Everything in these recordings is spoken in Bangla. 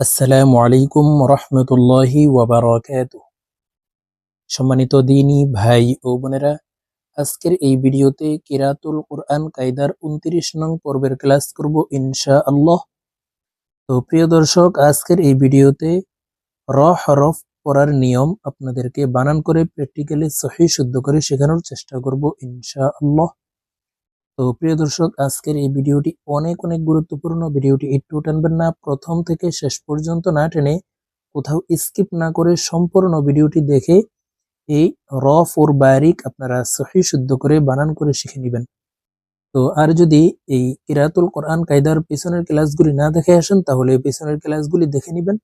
আসসালামু আলাইকুম রহমতুল্লাহি ওয়াবারাকাত সম্মানিত দিনী ভাই ও বোনেরা, আজকের এই ভিডিওতে কিরাতুল কোরআন কায়দার উনত্রিশ নং পর্বের ক্লাস করব ইনশা আল্লাহ তো প্রিয় দর্শক, আজকের এই ভিডিওতে র হরফ পড়ার নিয়ম আপনাদেরকে বানান করে প্র্যাকটিক্যালি সহি শুদ্ধ করে শেখানোর চেষ্টা করব ইনশা আল্লাহ তো প্রিয় দর্শক, আজকের এই ভিডিওটি অনেক অনেক গুরুত্বপূর্ণ। ভিডিওটি একটু টানবেন না, প্রথম থেকে শেষ পর্যন্ত না টেনে কোথাও স্কিপ না করে সম্পূর্ণ ভিডিওটি দেখে এই র ফোর বারিক আপনারা সহি শুদ্ধ করে বানান করে শিখে নেবেন। তো আর যদি এই কিরাতুল কোরআন কায়দার পিছনের ক্লাসগুলি না দেখে আসেন, তাহলে এই পিছনের ক্লাসগুলি দেখে নেবেন।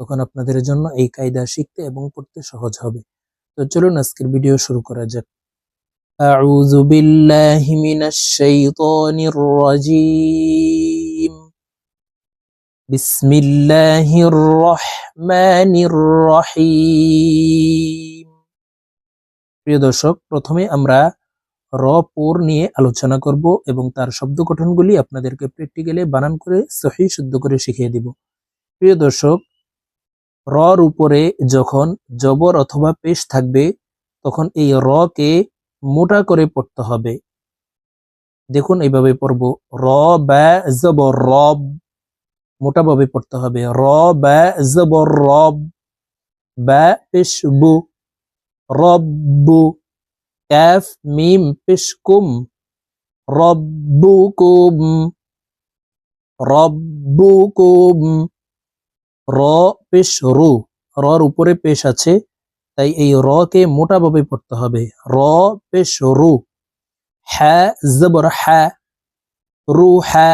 তখন আপনাদের জন্য এই কায়দা শিখতে এবং পড়তে সহজ হবে। তো চলুন আজকের ভিডিও শুরু করা যাক। أعوذ بالله من الشيطان الرجيم بسم الله الرحمن الرحيم প্রিয় দর্শক প্রথমে আমরা র পোর নিয়ে আলোচনা করব এবং তার শব্দ গঠনগুলি আপনাদেরকে প্র্যাকটিক্যালি বানান করে সহি শুদ্ধ করে শিখিয়ে দিব প্রিয় দর্শক রর উপরে যখন জবর অথবা পেশ থাকবে তখন এই র কে মোটা করে পড়তে হবে। দেখুন, এইভাবে পড়ব। র ব্যা জবর রব মোটাভাবে পড়তে হবে। র ব্যা জবর রব ব্যা পেশ, বু। রব্বু ক্যাফ মিম, পেশ, কুম। রব্বুকুম রব্বুকুম র, পেশ, রু। রর উপরে পেশ আছে। তাই এই র কে মোটাভাবে পড়তে হবে। র পেশ রু। হ্যা, জবর হ্যা, রু হ্যা,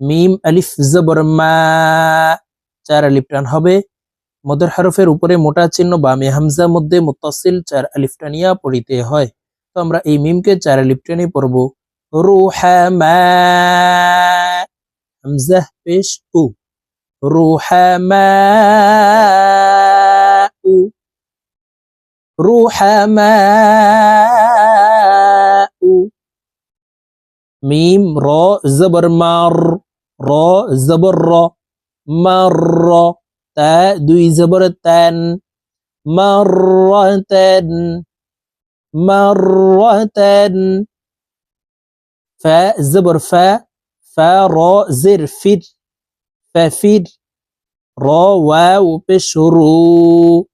মিম, আলিফ, জবর মা। চার আলিফ টান হবে। মদের হরফের উপরে মোটা চিহ্ন বা মে হামজা মধ্যে মুতাসিল চার আলিফ টানিয়া পড়িতে হয়। তো আমরা এই মিমকে চার আলিফ টানি পড়ব। রু হ্যা মা। হামজা পেশ উ। রু হ্যা মা। উ। رحماء ميم را زبر مر را زبر را. مر تا دوي زبر تن. مرة مرة فا زبر فا. فا را زر فر. ففر را واو بشرو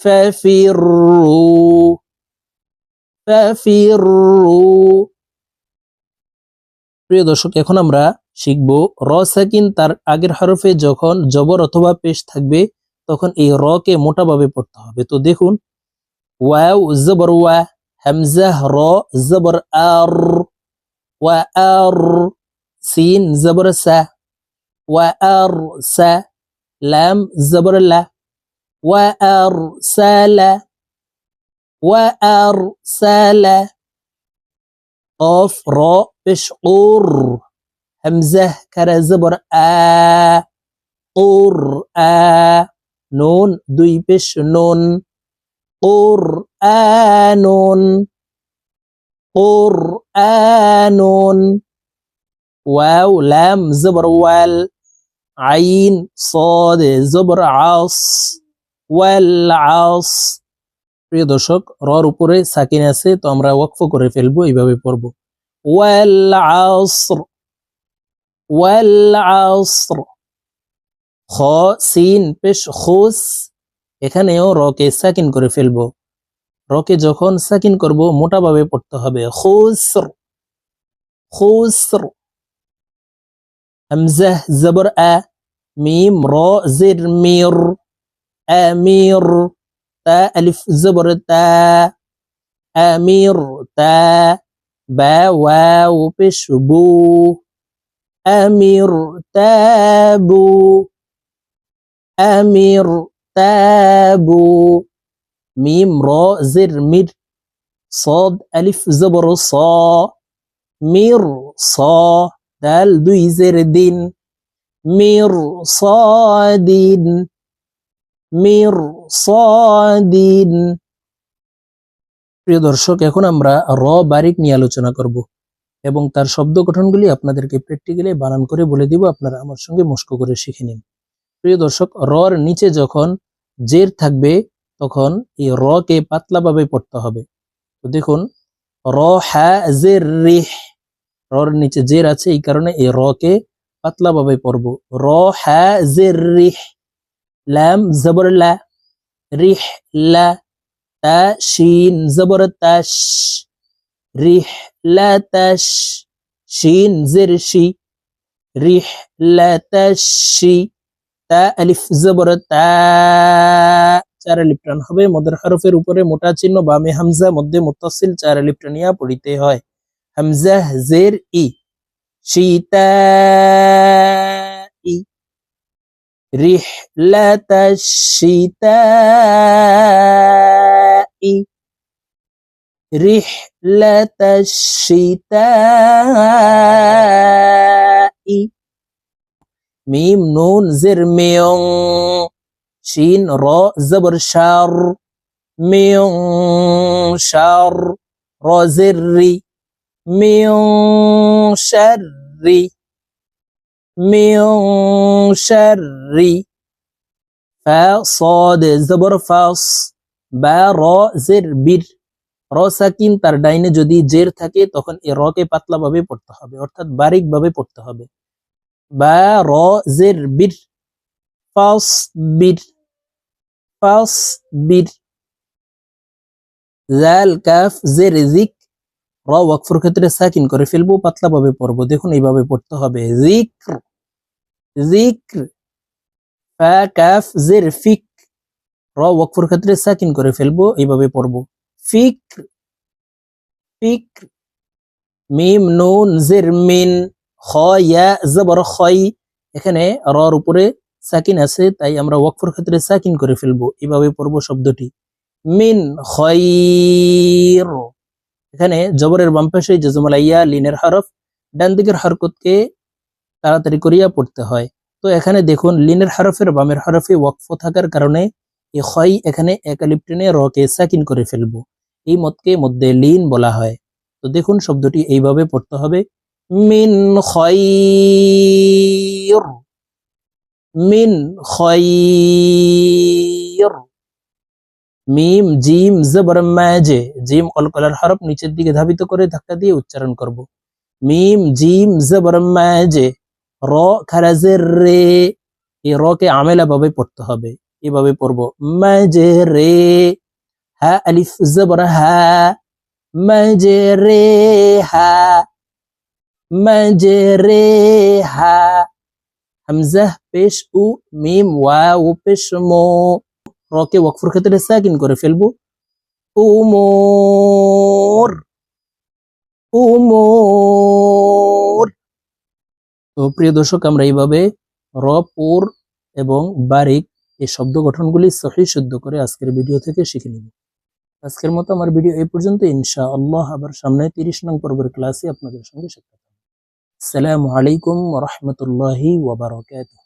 ففروا ففروا প্রিয় দর্শক এখন আমরা শিখব র সাকিন তার আগের হরফে যখন জবর অথবা পেশ থাকবে তখন এই র কে মোটাভাবে পড়তে হবে তো দেখুন ওয়াও জবর ওয়া হামজাহ র জবর আর ওয়া আর সিন জবর সা ওয়া আর সা লাম জবর লা وأرسل وأرسل. قاف راء بشقر همزة كرا زبر آ. قر آ. نون دوي بش نون. قرآن قرآن واو لام زبر وال. عين صاد زبر عص ওয়াল আস। প্রিয় দর্শক, রর উপরে সাকিন আছে, তো আমরা ওয়াকফ করে ফেলব, এইভাবে পড়ব। ওয়াল আসর। ওয়াল আসর। খ, সিন, পেশ, খুস। এখানেও রকে সাকিন করে ফেলব। রকে যখন সাকিন করব, মোটাভাবে পড়তে হবে। খুসর। খুসর। হামজাহ জবর, আ, মিম, র, জির, মির। أمير. تا ألف زبر تا. أمير تا. با واو بش بو أمير تابو. أمير تابو. ميم را زر مر صاد ألف زبر صا. مير صا. دال دوي زر دين. مير صادين. মিরসাদিন। প্রিয় দর্শক, এখন আমরা র বারিক নিয়ে আলোচনা করব এবং তার শব্দ গঠনগুলি আপনাদেরকে প্র্যাকটিক্যালি বানান করে বলে দিব। আপনারা আমার সঙ্গে মস্ক করে শিখে নিন। প্রিয় দর্শক, রর নিচে যখন জের থাকবে, তখন এই র কে পাতলাভাবে পড়তে হবে। তো দেখুন র হ্যা জের রিহ রর নিচে জের আছে, এই কারণে এই র কে পাতলাভাবে পড়ব। র হ্যা জের রিহ ল্যাম জবর লা রিহ লা তা শিন জবর তাশ রিহ লা তাশ শিন জের শি রিহ লা তাশি তা আলিফ জবর চার আলিফ টান হবে। মদের হরফের উপরে মোটা চিহ্ন বামে হামজা, মধ্যে মুত্তাসিল, চার আলিফ টানিয়া পড়িতে হয়। হামজা, জের, ই শীতা رحلة الشتاء. رحلة الشتاء. ميم نون زر ميون. شين را زبر شار. ميون شار. را زري. ميون شري. من شر فصاد زبر ফাস বা র জের বীর র সাকিন তার ডাইনে যদি জের থাকে তখন এই রকে পাতলা ভাবে পড়তে হবে অর্থাৎ বারিক ভাবে পড়তে হবে বা র জের বীর ফাস বীর ফাস বীর জাল কাফ জের জিক র ওয়াকফুর ক্ষেত্রে সাকিন করে ফেলবো পাতলা ভাবে পড়বো দেখুন এইভাবে পড়তে হবে জিক্র জিক্র জের ফিক র ওয়াকফুর ক্ষেত্রে সাকিন করে ফেলব এইভাবে পড়ব। ফিক্র ফিক্র, মিম, নুন, জের, মিন, খ, ইয়া, জবর, খই, এখানে রর উপরে সাকিন আছে, তাই আমরা ওয়াকফুর ক্ষেত্রে সাকিন করে ফেলব এভাবে পড়ব শব্দটি। মিন এখানে জবরের বাম পাশে জজমাল লিনের হরফ, ডান দিকের হরকতকে তাড়াতাড়ি করিয়া পড়তে হয়। তো এখানে দেখুন, লিনের হরফের বামের হরফে ওয়াকফ থাকার কারণে এই খয় এখানে একালিপ টেনে রকে সাকিন করে ফেলব। এই মতকে মধ্যে লিন বলা হয়। তো দেখুন, শব্দটি এইভাবে পড়তে হবে। মিন খয়র মিন খয়র মিম, জিম, জবর মাজে জিম অলকলার হরফ নিচের দিকে ধাবিত করে ধাক্কা দিয়ে উচ্চারণ করব। মিম, জিম, জবর মাজে র খারাজের রে এই র কে আমেলা ভাবে পড়তে হবে। এভাবে পড়ব। মাজে রে হা আলিফ জবর হা। মাজে রে হা। মাজে রে হা। হামজা, পেশ, উ, মিম, ওয়াও, পেশ, মো। রকে ওয়াকফুর ক্ষেত্রে সাকিন করে ফেলব। উমোর। উমোর। তো প্রিয় দর্শক, আমরা এইভাবে র পুর এবং বারিক এই শব্দ গঠনগুলি সহি শুদ্ধ করে আজকের ভিডিও থেকে শিখে নিব। আজকের মতো আমার ভিডিও এই পর্যন্ত। ইনশা আল্লাহ আবার সামনে তিরিশ নং পর্বের ক্লাসে আপনাদের সঙ্গে সাক্ষাৎ। আসসালামু আলাইকুম রহমতুল্লাহি ওয়াবারকাতুহ